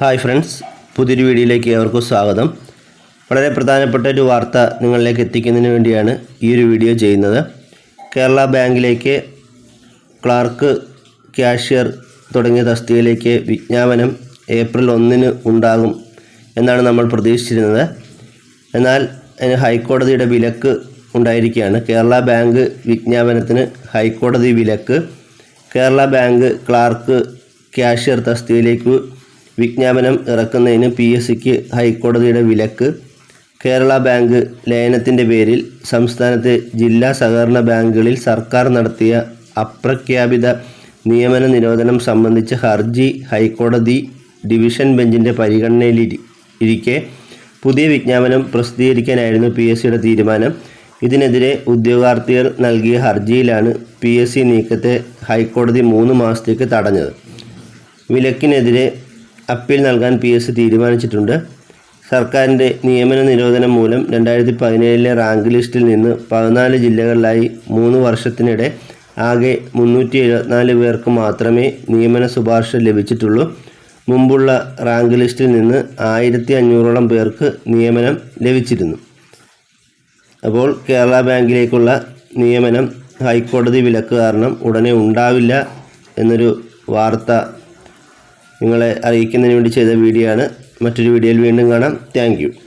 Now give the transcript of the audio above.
Hi friends പുതിയൊരു വീഡിയോയിലേക്ക് ഏവർക്കും സ്വാഗതം. വളരെ പ്രധാനപ്പെട്ട ഒരു വാർത്ത നിങ്ങളിലേക്ക് എത്തിക്കുന്നതിന് വേണ്ടിയാണ് ഈ ഒരു വീഡിയോ ചെയ്യുന്നത്. കേരള ബാങ്കിലേക്ക് ക്ലാർക്ക് ക്യാഷ്യർ തുടങ്ങിയ തസ്തികയിലേക്ക് വിജ്ഞാപനം ഏപ്രിൽ ഒന്നിന് ഉണ്ടാകും എന്നാണ് നമ്മൾ പ്രതീക്ഷിച്ചിരുന്നത്. എന്നാൽ അതിന് ഹൈക്കോടതിയുടെ വിലക്ക് ഉണ്ടായിരിക്കുകയാണ്. കേരള ബാങ്ക് വിജ്ഞാപനത്തിന് ഹൈക്കോടതി വിലക്ക്. കേരള ബാങ്ക് ക്ലാർക്ക് ക്യാഷ്യർ തസ്തികയിലേക്ക് വിജ്ഞാപനം ഇറക്കുന്നതിന് പി എസ് സിക്ക് ഹൈക്കോടതിയുടെ വിലക്ക്. കേരള ബാങ്ക് ലയനത്തിന്റെ പേരിൽ സംസ്ഥാനത്തെ ജില്ലാ സഹകരണ ബാങ്കുകളിൽ സർക്കാർ നടത്തിയ അപ്രഖ്യാപിത നിയമന നിരോധനം സംബന്ധിച്ച ഹർജി ഹൈക്കോടതി ഡിവിഷൻ ബെഞ്ചിന്റെ പരിഗണനയിലിരി ഇരിക്കെ പുതിയ വിജ്ഞാപനം പ്രസിദ്ധീകരിക്കാനായിരുന്നു പി എസ് സിയുടെ തീരുമാനം. ഇതിനെതിരെ ഉദ്യോഗാർത്ഥികൾ നൽകിയ ഹർജിയിലാണ് പി എസ് സി നീക്കത്തെ ഹൈക്കോടതി മൂന്ന് മാസത്തേക്ക് തടഞ്ഞത്. വിലക്കിനെതിരെ അപ്പീൽ നൽകാൻ പി എസ് തീരുമാനിച്ചിട്ടുണ്ട്. സർക്കാരിന്റെ നിയമന നിരോധനം മൂലം രണ്ടായിരത്തി പതിനേഴിലെ റാങ്ക് ലിസ്റ്റിൽ നിന്ന് പതിനാല് ജില്ലകളിലായി മൂന്ന് വർഷത്തിനിടെ ആകെ മുന്നൂറ്റി എഴുപത്തിനാല് പേർക്ക് മാത്രമേ നിയമന ശുപാർശ ലഭിച്ചിട്ടുള്ളൂ. മുമ്പുള്ള റാങ്ക് ലിസ്റ്റിൽ നിന്ന് ആയിരത്തി അഞ്ഞൂറോളം പേർക്ക് നിയമനം ലഭിച്ചിരുന്നു. അപ്പോൾ കേരള ബാങ്കിലേക്കുള്ള നിയമനം ഹൈക്കോടതി വിലക്ക് കാരണം ഉടനെ ഉണ്ടാവില്ല എന്നൊരു വാർത്ത നിങ്ങളെ അറിയിക്കുന്നതിന് വേണ്ടി ചെയ്ത വീഡിയോ ആണ് മറ്റൊരു വീഡിയോയിൽ വീണ്ടും കാണാം. താങ്ക്